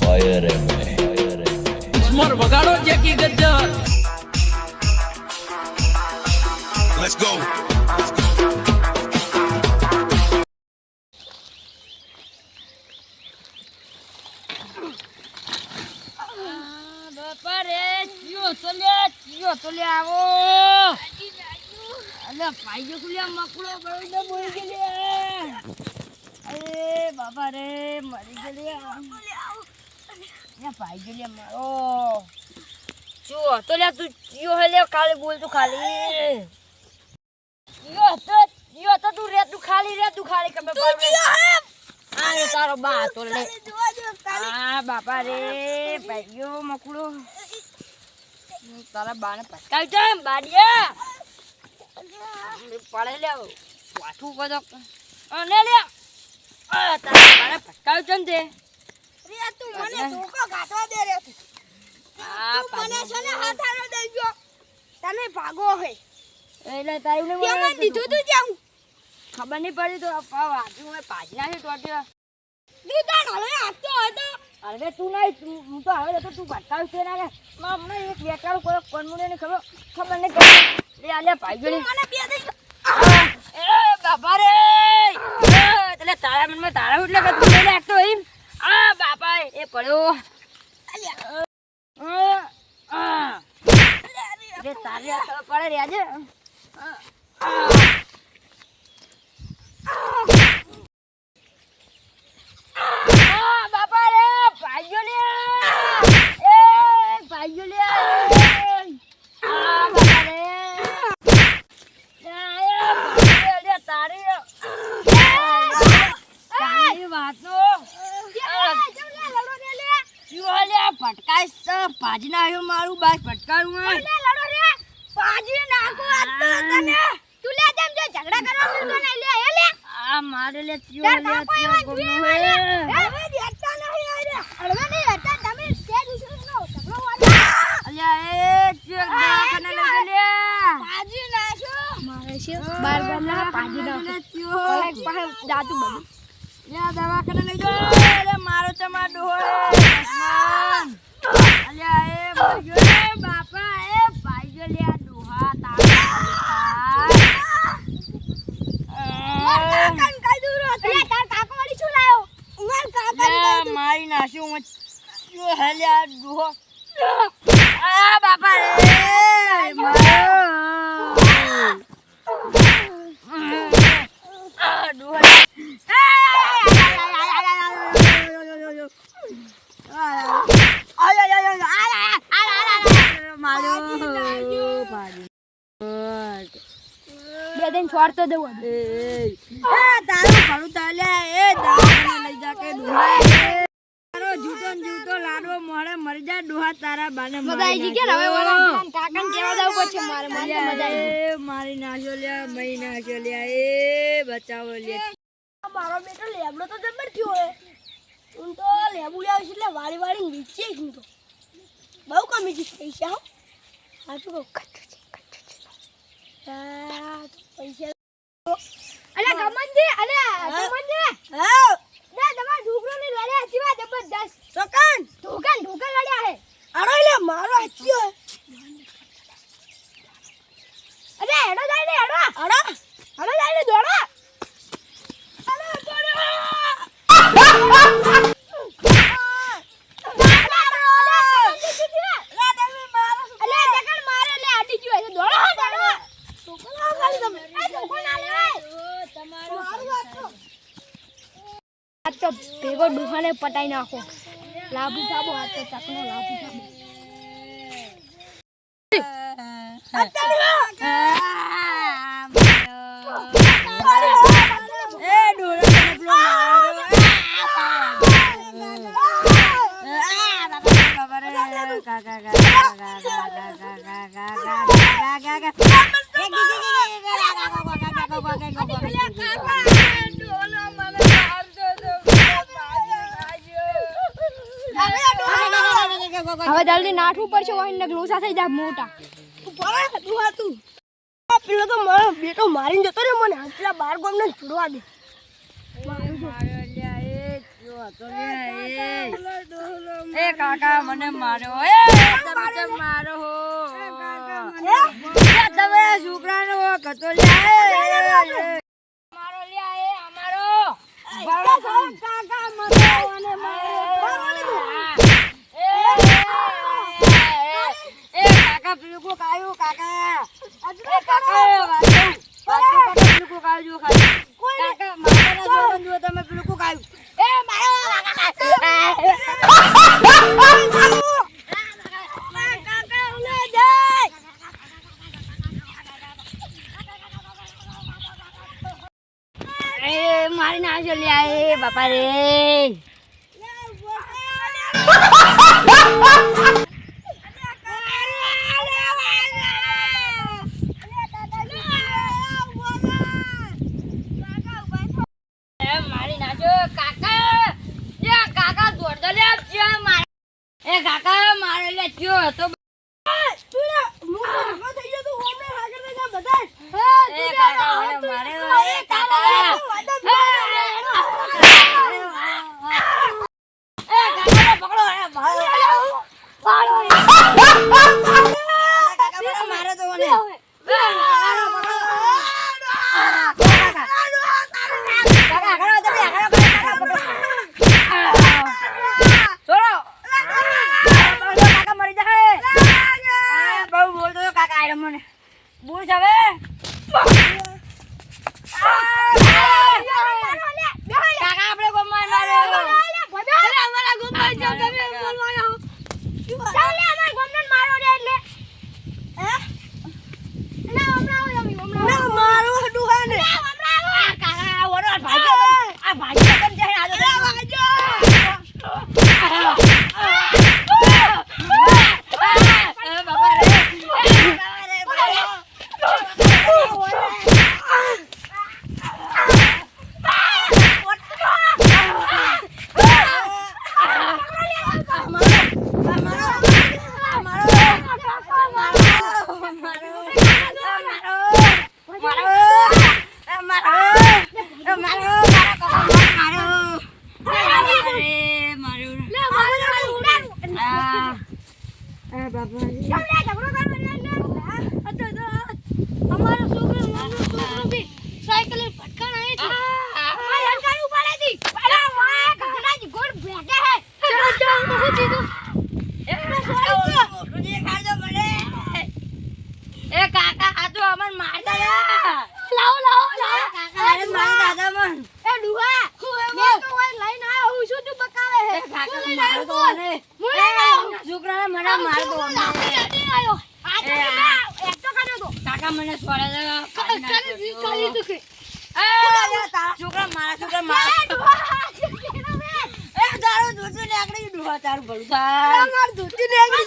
Fire એમને ઉસ્મર વગાડો Jackie Gajjar. Let's go. બાપા રે ચિયો તો લે ચિયો તો લે આવો. અલે ભાઈઓ કુલ્યા મકડો બળો બોલી ગયો અરે બાપા રે મરી ગયો લે ભાઈઓ લે મારો. ચિયો તો લે તું ચિયો હે લે કાલે બોલ તું ખાલી. ચિયો તો ચિયો તો તું રે તું ખાલી રે તું ખાલી કમે તું ચિયો તારો બા તો લે. આ બાપા રે ભાઈઓ મકડો. તારા બાને પટકાવ છે બાડિયા. પડે અને લે આ તારા બાને પટકાવ છે ને તે? તું મને ધોકો ગાંઠવા દે રે. તું મને છે ને હાથારો દઈ ગયો ભાગો હે. એટલે તારી મને દીધું તું જાઉં ખબર નહીં પડી તો વાંચું મેં પાછી નાખી ટોટી તું હવે આપતો હતો અરે તું નહીં હું તો હવે તો તું ભટકાવ છે ના કે. એક કોઈ કોણ મને ખબર? ખબર નહીં લે આલે ભાઈ જોડે મને બે દઈ ગયો એ બાપા રે એ, એટલે તારા મનમાં તારા એટલે કે તું એકતો એમ. આ બાપા એ પડ્યો. તારે પડે રહ્યા આજે આ બાપા રે ભાઈઓ લે એ ભાઈઓ લે આ બાપા રે ભાજી નાખ્યો મારું બાસ ભટકાયું પાજી નાખો આજ તો તને. તું લે જેમ જે ઝઘડા કરવા મળતો ને લે હે લે. આ મારે લે ત્યો લે ત્યો ગમે હે. હવે દેખતા નહીં આરે અડવા નહીં હતા તમે તે દુસરો નો ઝઘડો વાલે અલ્યા એ ત્યો દવાખાને લઈ લે. પાજી નાખો. મારે છે બાર ગામના પાજી નાખ્યો પાસે જાતું બધું લે દવાખાને લઈ ગયો અરે મારો ચમા ડોહે મારી નાખ્યું હલ્યા ડોહો આ બાપા રે બે દિન છોડતો દેવો. તારું ભલું તાલે. એ દવાખાને લઈ જા કે ડોહા તારો જૂતો જૂતો લાડવો મોડે મરી જા દુહા તારા બાને મજા આવી કે હવે વાળા કાકન કેવા જાવ પછી મારે. મને મજા આવી મારી નાખ્યો લ્યા મઈ નાખ્યો લ્યા. એ બચાવો લ્યા. મારો બેટો લેબડો તો જબર થયો હે. હું તો લેબુ લાવીશ એટલે વાળી વાળી નીચે જ હું તો. બહુ કમી છે પૈસા હો. સાચું કહું કચ્છું છે કચ્છું છે આ તો પૈસા અલે ગમનજી અલે ગમનજી હા. ના તમારા છોકરો ની લડ્યા હતી વાત જબરદસ્ત ચોકન. ઢોકન ઢોકન લડ્યા હે અરે લે મારો હચ્યો. અરે હેડો જાય ને હેડો. હેડો હેડો જાય ને દોડો અરે દોડો ભેગો દુકાને પટાઈ નાખો. લાભુ થાબો આ તો ચકનો લાભુ થાબો હવે જલ્દી નાઠું પડશે વાઈને ગ્લોસા થઈ જાય મોટા. તું પેલો તો મારો બેટો મારીને જતો ને મને. હાથલા બાર ગોમને છોડવા દે. એ કાકા મને માર્યો. એ તમે મારો હો. મારો લ્યા એ અમારો. કાકા મને મારે એ મારી ના ચલી આવે બાપા રે. એ બાબા અમારો છોકરો બા તારું ભલું થાય. માર ધોતી ને આવી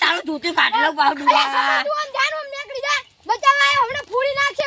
તારું ધોતી કાઢી લઉં બચાવ હમણાં ફૂડી નાખશે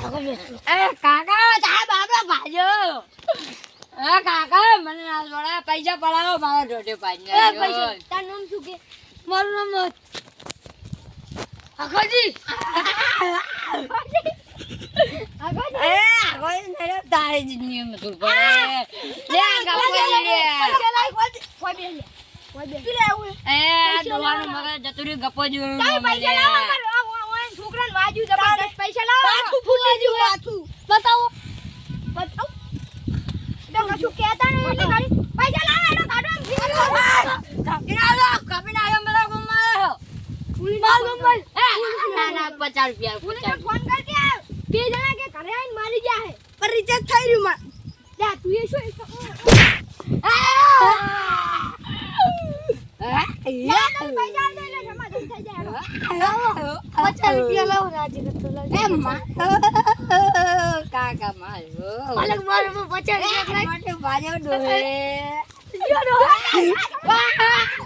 કાકા તારા બાપરા ભાજો હા કાકા મને ના જોડા પૈસા પડાવો મારા જોડે પાડી પૈસા તાર નામ શું કે? મારું નામ મત. ગપો જોયું વાજ્યું જબરદસ્ત. પૈસા લાવો. માથું ફૂટી ગયું, માથું. બતાવો. બતાવો. તો કશું કહેતા નહીં એટલે ખાલી પૈસા લાવો એનો કાઢો કાપીને આવ્યો, કાપીને આવ્યો, મારા ગામમાં આવ્યો. માર એ, ના, ના, પચાસ રૂપિયા, પુલિસને પચાસ. ફોન કર કે બે જણા કે ઘરે આવીને મારી ગયા હે. પર રિચાર્જ થઈ રહ્યું માં લે તું એ શું હે? લે તમે પચાસ રૂપિયા લાવો આજે કરતો. કાકા મારો. માલક મારો પચાસ રૂપિયા માટે ડોહે. વાહ!